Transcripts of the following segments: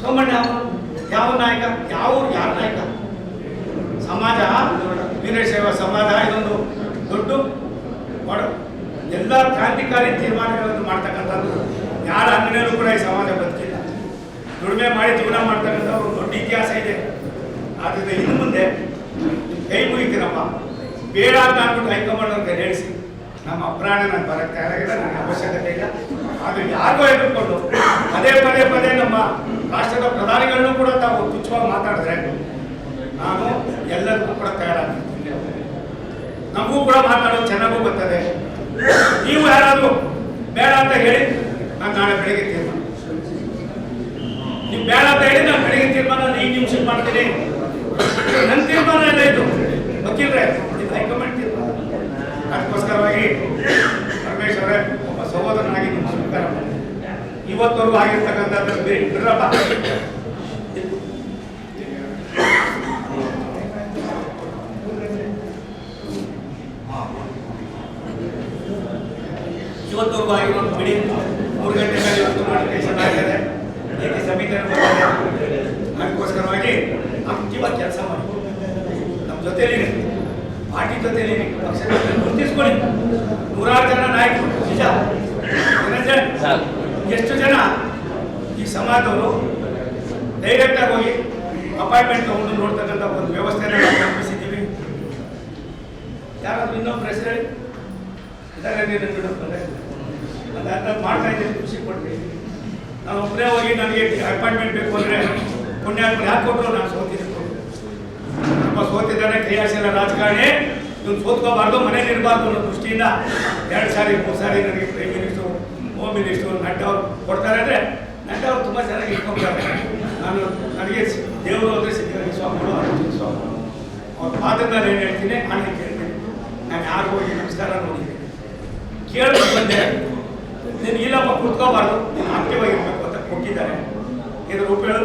ಸೋಮಣ್ಣ ಯಾವ ನಾಯಕ? ಯಾವ ಯಾರ ನಾಯಕ? ಸಮಾಜ ಸೇವಾ ಸಮಾಜ, ಇದೊಂದು ದೊಡ್ಡ ಎಲ್ಲ ಕ್ರಾಂತಿಕಾರಿ ತೀರ್ಮಾನಗಳನ್ನು ಮಾಡ್ತಕ್ಕಂಥದ್ದು. ಯಾರ ಅಂಗಡಿಯಲ್ಲೂ ಕೂಡ ಈ ಸಮಾಜ ಬದುಕಿಲ್ಲ. ದುಡಿಮೆ ಮಾಡಿ ಜೀವನ ಮಾಡ್ತಕ್ಕಂಥ ಒಂದು ದೊಡ್ಡ ಇತಿಹಾಸ ಇದೆ. ಆದ್ರಿಂದ ಇನ್ನು ಮುಂದೆ ಕೈ ಮುಗಿತೀನಪ್ಪ ಬೇಡ ಅಂತ ಅಂದ್ಬಿಟ್ಟು ಹೈಕಮಾಂಡ್ ಅವ್ರಿಗೆ ಹೇಳಿಸಿ. ನಮ್ಮ ಅಪ್ರಾಣ ನಾನು ಬರಕ್ಕೆ ಅವಶ್ಯಕತೆ ಇಲ್ಲ. ಅದು ಯಾರಿಗೂ ಎದುರ್ಕೊಂಡು ಪದೇ ಪದೇ ಪದೇ ರಾಷ್ಟ್ರದ ಪ್ರಧಾನಿಗಳನ್ನೂ ಕೂಡ ತಾವು ತುಚ್ಛವಾಗಿ ಮಾತಾಡಿದ್ರೆ ನಾನು ಎಲ್ಲರಿಗೂ ಕೂಡ ತಯಾರಾಗ್ತೀನಿ. ನಮಗೂ ಕೂಡ ಮಾತಾಡೋದು ಚೆನ್ನಾಗೂ ಬರ್ತದೆ. ನೀವು ಯಾರಾದರೂ ಬೇಡ ಅಂತ ಹೇಳಿ ನಾನು ನಾಳೆ ಬೆಳಿಗ್ಗೆ ತೀರ್ಮಾನ. ನೀವು ಬೇಡ ಅಂತ ಹೇಳಿ ನಾನು ಬೆಳಿಗ್ಗೆ ತೀರ್ಮಾನ ಐದು ನಿಮಿಷ ಮಾಡ್ತೀನಿ. ನನ್ನ ತೀರ್ಮಾನ ಎಲ್ಲ ಇದು. ವಕೀಲ್ರೆ, ಇದು ಹೈಕಮಾಂಡ್ ತೀರ್ಮಾನ. ಅದಕ್ಕೋಸ್ಕರವಾಗಿ ಪರಮೇಶ್ ಇವತ್ತವರೆಗೂ ಆಗಿರ್ತಕ್ಕಂಥದ್ದು ಬೇರೆ ಬಿಡ್ರಪ್ಪ ಇವತ್ತವರೆಗೂ ಆಗಿರೋದು ಬಿಡಿ ಮೂರು ಗಂಟೆ ಮೇಲೆ ಇವತ್ತು ನೋಟಿಫಿಕೇಶನ್ ಆಗಿದೆ ನೀತಿ ಸಮಿತಿಯನ್ನು ಬಂದಿದೆ ಅದಕ್ಕೋಸ್ಕರವಾಗಿ ಅಕ್ಟಿವಾಗಿ ಕೆಲಸ ಮಾಡಿ ನಮ್ಮ ಜೊತೆಲಿ ಪಾರ್ಟಿ ಜೊತೆಲಿ ಪಕ್ಷ ಜೊತೆ ಗುರುತಿಸ್ಕೊಳ್ಳಿ ನೂರಾರು ಜನ ನಾಯಕರು ನಿಜ ನಿರಂಜನ್ ಎಷ್ಟು ಜನ ಈ ಸಮಾಜದವರು ಡೈರೆಕ್ಟಾಗಿ ಹೋಗಿ ಅಪಾಯಿಂಟ್ಮೆಂಟ್ ತಗೊಂಡು ನೋಡ್ತಕ್ಕಂಥ ಒಂದು ವ್ಯವಸ್ಥೆನ ಕಲ್ಪಿಸಿದ್ದೀವಿ. ಯಾರಾದ್ರೂ ಇನ್ನೊಬ್ಬರು ಹೆಸರು ಹೇಳಿ? ಇದ್ದಾರೆ ಅದು ಮಾಡ್ತಾ ಇದ್ದೀನಿ, ಖುಷಿ ಕೊಡ್ತೀನಿ ನಾನು ಒಬ್ಬರೇ ಹೋಗಿ ನನಗೆ ಅಪಾಯಿಂಟ್ಮೆಂಟ್ ಬೇಕು ಅಂದರೆ ಪುಣ್ಯ ಯಾಕೆ ಕೊಟ್ಟರು? ನಾನು ಸೋತಿದ್ದೆ. ನಮ್ಮ ಸೋತಿದ್ದಾನೆ ಕ್ರಿಯಾಶೀಲ ರಾಜಕಾರಣಿ. ಇವ್ನು ಸೋತ್ಕೋಬಾರ್ದು, ಮನೇಲಿ ಇರಬಾರ್ದು ಅನ್ನೋ ದೃಷ್ಟಿಯಿಂದ ಎರಡು ಸಾರಿ, ಮೂರು ಸಾರಿ ನನಗೆ prime minister home minister Nadda ಅವ್ರು ಕೊಡ್ತಾರೆ ಅಂದರೆ ನಡ್ಡ ಅವ್ರು ತುಂಬ ಚೆನ್ನಾಗಿ ಇಟ್ಕೊಂಡ್ತಾರೆ ನಾನು ನನಗೆ ದೇವರು ಅಂದರೆ ಸಿದ್ಧರಾಮ ಸ್ವಾಮಿಗಳು ಅರ್ಜುನ ಸ್ವಾಮಿಗಳು ಅವ್ರ ಏನು ಹೇಳ್ತೀನಿ, ನಾನು ಕೇಳ್ತೀನಿ? ನಾನು ಯಾರು ಹೋಗಿ ನಮಸ್ಕಾರ ನೋಡಿದ್ದೀನಿ ಕೇಳಿ ಬಂದೆ. ನೀನು ಇಲ್ಲಪ್ಪ ಕುತ್ಕೋಬಾರ್ದು. ನೀನು ಆಕ್ಟಿವ್ ಆಗಿರ್ಬೇಕು ಅಂತ ಕೊಟ್ಟಿದ್ದಾರೆ. ಇದರ ಉಪಯೋಗ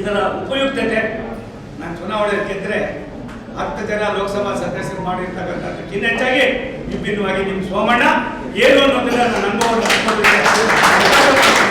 ಇದರ ಉಪಯುಕ್ತತೆ ನಾನು ಚುನಾವಣೆ ಗೆದ್ದರೆ ಹತ್ತು ಜನ ಲೋಕಸಭಾ ಸದಸ್ಯರು ಮಾಡಿರ್ತಕ್ಕಂಥದ್ದಕ್ಕಿಂತ ಹೆಚ್ಚಾಗಿ ವಿಭಿನ್ನವಾಗಿ ನಿಮ್ಮ ಸೋಮಣ್ಣ ಏನು ಅನ್ನೋದನ್ನ ನನ್ನ ಅನುಭವವನ್ನು ಹಂಚ್ಕೊಂಡಿದ್ದೇನೆ.